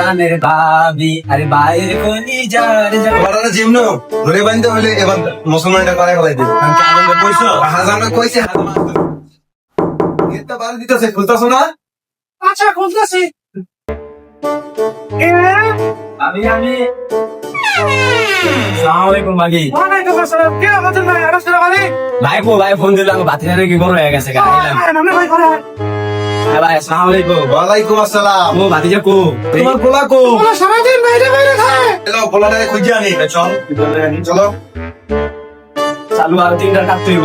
প্রাণের ভাবি। আরে বাইরে কোনি যার বড়রা জিম নো ধরে বানতে হলে এবার মুসলমানটা করে ফেলাই দিবে। আমি কি আনন্দ কইছো? হাজারটা কইছে মারতো এটা বার দিতেছে খুলতাছ না? আচ্ছা খুলতেছি। আমি আমি। আসসালামু আলাইকুম ওয়ালাইকুম আসসালাম। কে আমাদের ভাই? আরও ভাই ফোন দিলাম বাতিটা কি বড় হয়ে গেছে গাইলাম ভাই হ্যাঁ ভাই আসসালামু আলাইকুম। ওয়ালাইকুম আসসালাম। ও ভাতিজা কো? তোমার পোলা কো? ওরা সারাদিন বাইরে বাইরে খায়। হ্যালো পোলাটাকে খুঁজে আনি। চল। চলো। চালু আর তিনটা কাটতে হইব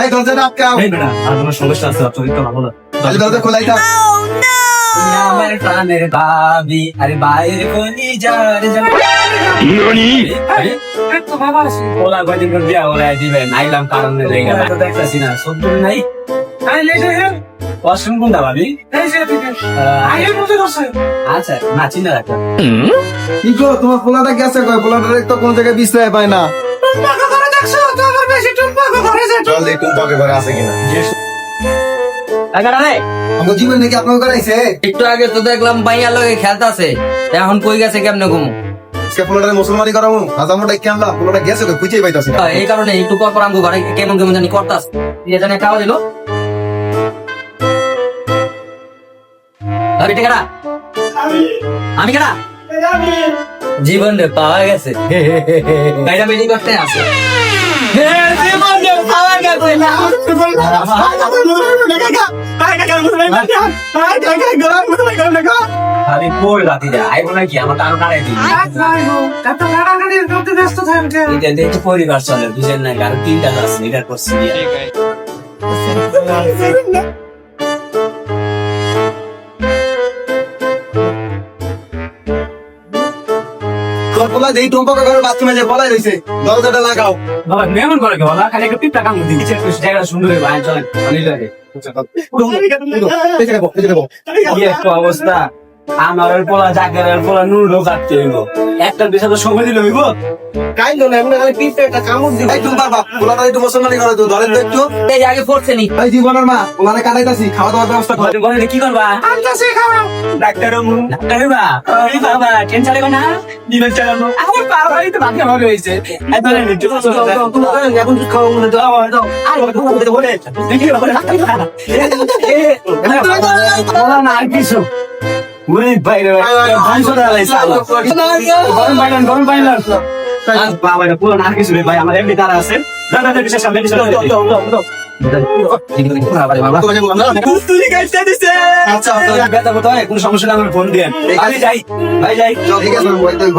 এই দরজাটা আটকাও এই বেটা আর কোনো সমস্যা আছে? তুই তো না। তাহলে দরজা খোলাই থাক। আমার প্রাণের ভাবি আরে বাইরে কোনি যার যার ননি এই তো বাবা ওলা গদিন করে ওলা দিবে নাইলাম কারণে রেগে তো দেখতাছি না। সব নাই। আই ওয়াশরুম কোনটা ভাবি? আচ্ছা না চিন্তা কি তোমার পোলাটা গেছে পোলাটা তো কোন জায়গায় বিশ্রায় পায় না। করে করে এখন কই গেছে কেমনে ঘুমু? মুসলমানি করাবো হাজার মোটা কেমলা পোলাটা গেছে খুঁজেই পাইতাছি এই কারণে একটু পর পর আমগো ঘরে কেমন কেমন জানি করতাস জানি খাওয়া দিল আমি। টেকারা আমি। কেনা জীবন রে পাওয়া গেছে। গাইরা মিটিং করতে আছে। জীবন রে পাওয়া গেছে। না আরে কোর রাতি যা আইবো নাকি? আমার কারও কারে দিই এটা দেখতে পরিবার চলে বুঝেন না কারণ তিনটা আছে এটা করছি তোর পোলা টুম্পকে ঘরে বাথরুমে যে পলাই রইছে দরজাটা লাগাও। বাবা মেমন করে কে বলা খালি একটা পিপটা কাম দিই কিছু একটু জায়গা সুন্দর হয়ে বাইরে চলেন। ভালোই লাগে। একটা অবস্থা। আমার ওই পোলা জাগের পোলা নুডো কাটতে হইব একটা বিষয় তো সময় দিলে হইব কাই না এমনি খালি পিঠে একটা কামড় দিই এই টুম্পার পোলাটা একটু মুসলমানি করে তো ধরেন তো একটু এই আগে পড়ছে নি এই জীবনের মা ওখানে কাটাইতাছি খাওয়া দাওয়ার ব্যবস্থা কর ঘরে কি করবা আনতাছি খাওয়া ডাক্তার ডাক্তার বা এই বাবা টেনশন লাগবে না দিবেন চালানো আমার বাবা এই তো ভাগ্য ভালো হয়েছে এত একটু এখন খাওয়া মনে দাও দাও আর বলে বলে দেখি বলে বলা আর বাবা এটা না আর কিছু কোন সমস্যা না আমার ফোন দেন ভাই যাই ভাই যাই। ঠিক আছে ভাই তুমি